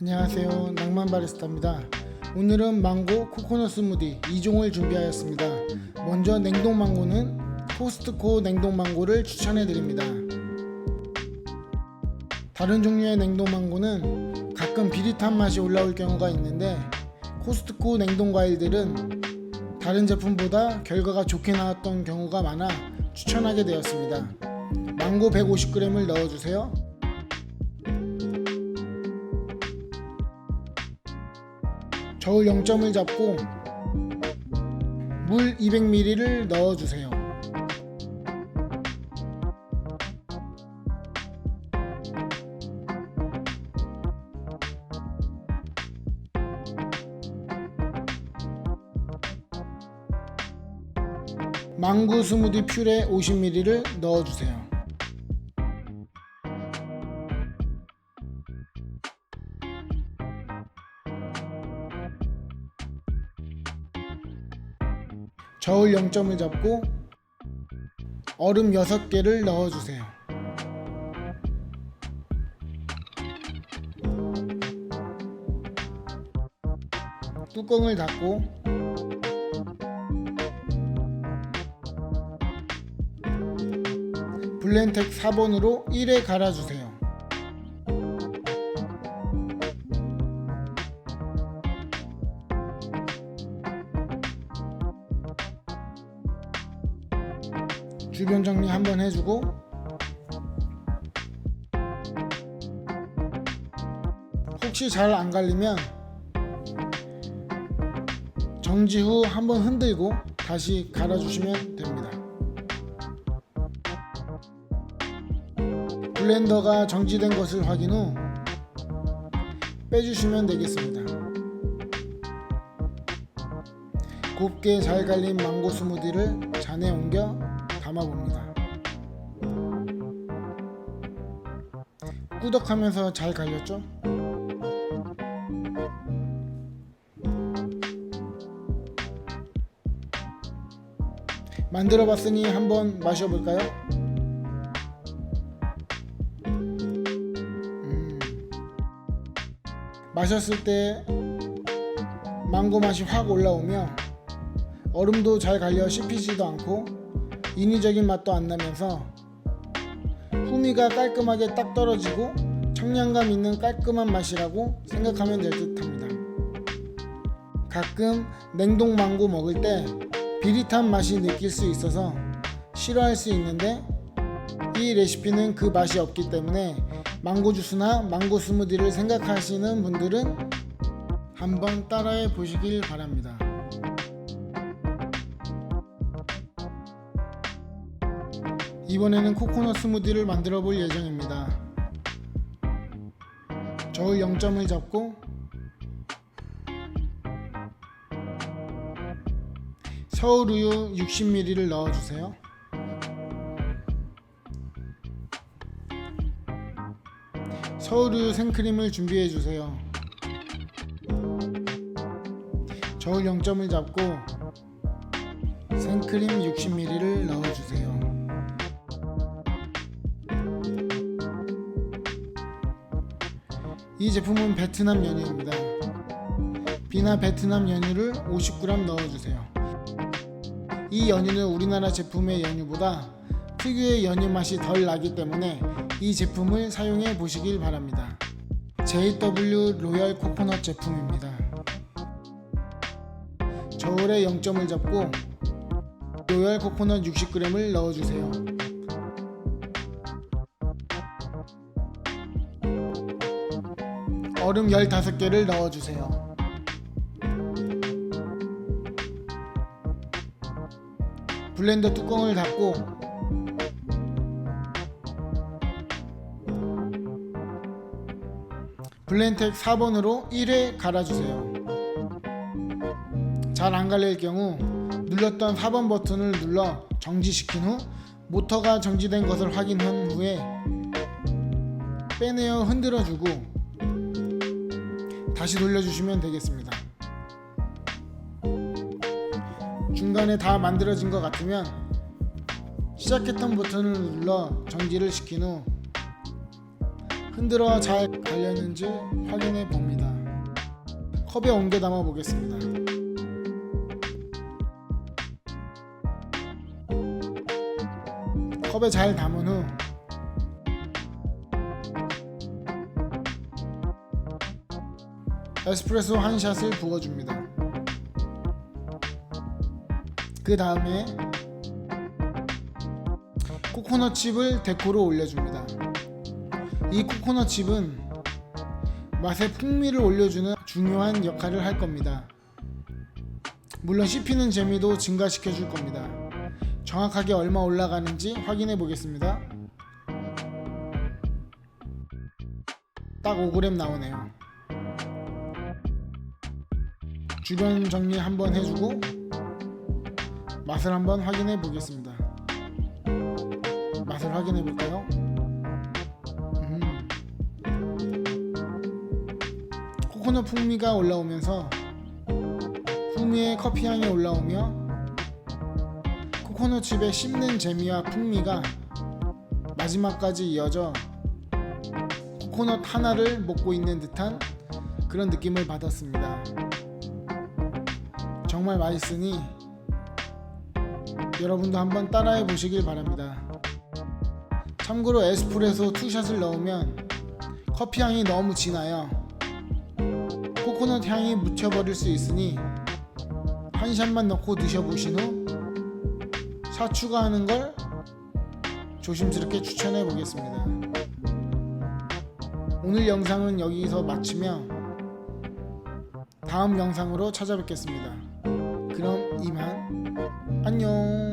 안녕하세요. 낭만 바리스타입니다. 오늘은 망고 코코넛 스무디 2종을 준비하였습니다. 먼저 냉동 망고는 코스트코 냉동 망고를 추천해 드립니다. 다른 종류의 냉동 망고는 가끔 비릿한 맛이 올라올 경우가 있는데 코스트코 냉동 과일들은 다른 제품보다 결과가 좋게 나왔던 경우가 많아 추천하게 되었습니다. 망고 150g을 넣어주세요. 저울 0점을 잡고 물 200ml를 넣어주세요. 망고 스무디 퓨레 50ml를 넣어주세요. 저울 0점을 잡고 얼음 6개를 넣어주세요. 뚜껑을 닫고 블렌텍 4번으로 1에 갈아주세요. 주변 정리 한번 해주고 혹시 잘 안 갈리면 정지 후 한번 흔들고 다시 갈아주시면 됩니다. 블렌더가 정지된 것을 확인 후 빼주시면 되겠습니다. 곱게 잘 갈린 망고 스무디를 잔에 옮겨 담아봅니다. 꾸덕하면서 잘 갈렸죠? 만들어 봤으니 한번 마셔볼까요? 음, 마셨을 때 망고 맛이 확 올라오며 얼음도 잘 갈려 씹히지도 않고 인위적인 맛도 안 나면서 후미가 깔끔하게 딱 떨어지고 청량감 있는 깔끔한 맛이라고 생각하면 될 듯합니다. 가끔 냉동 망고 먹을 때 비릿한 맛이 느낄 수 있어서 싫어할 수 있는데 이 레시피는 그 맛이 없기 때문에 망고 주스나 망고 스무디를 생각하시는 분들은 한번 따라해 보시길 바랍니다. 이번에는 코코넛 스무디를 만들어 볼 예정입니다. 저울 0점을 잡고 서울 우유 60ml를 넣어주세요. 서울 우유 생크림을 준비해 주세요. 저울 0점을 잡고 생크림 60ml를 넣어주세요. 이 제품은 베트남 연유입니다. 비나 베트남 연유를 50g 넣어주세요. 이 연유는 우리나라 제품의 연유보다 특유의 연유 맛이 덜 나기 때문에 이 제품을 사용해 보시길 바랍니다. JW 로얄 코코넛 제품입니다. 저울에 0점을 잡고 로얄 코코넛 60g을 넣어주세요. 얼음 15개를 넣어주세요. 블렌더 뚜껑을 닫고 블렌텍 4번으로 1회 갈아주세요. 잘 안 갈릴 경우 눌렀던 4번 버튼을 눌러 정지시킨 후 모터가 정지된 것을 확인한 후에 빼내어 흔들어주고 다시 돌려주시면 되겠습니다. 중간에 다 만들어진 것 같으면 시작했던 버튼을 눌러 정지를 시킨 후 흔들어 잘 갈렸는지 확인해 봅니다. 컵에 옮겨 담아 보겠습니다. 컵에 잘 담은 후 에스프레소 한 샷을 부어줍니다. 그 다음에 코코넛 칩을 데코로 올려줍니다. 이 코코넛 칩은 맛의 풍미를 올려주는 중요한 역할을 할 겁니다. 물론 씹히는 재미도 증가시켜 줄 겁니다. 정확하게 얼마 올라가는지 확인해 보겠습니다. 딱 5g 나오네요. 주변 정리 한번 해주고 맛을 한번 확인해 보겠습니다. 맛을 확인해 볼까요? 음. 코코넛 풍미가 올라오면서 풍미의 커피 향이 올라오며 코코넛 칩의 씹는 재미와 풍미가 마지막까지 이어져 코코넛 하나를 먹고 있는 듯한 그런 느낌을 받았습니다. 정말 맛있으니 여러분도 한번 따라해 보시길 바랍니다. 참고로 에스프레소 투샷을 넣으면 커피 향이 너무 진하여 코코넛 향이 묻혀버릴 수 있으니 한 샷만 넣고 드셔보신 후샷 추가하는 걸 조심스럽게 추천해 보겠습니다. 오늘 영상은 여기서 마치며 다음 영상으로 찾아뵙겠습니다. 그럼 이만 안녕.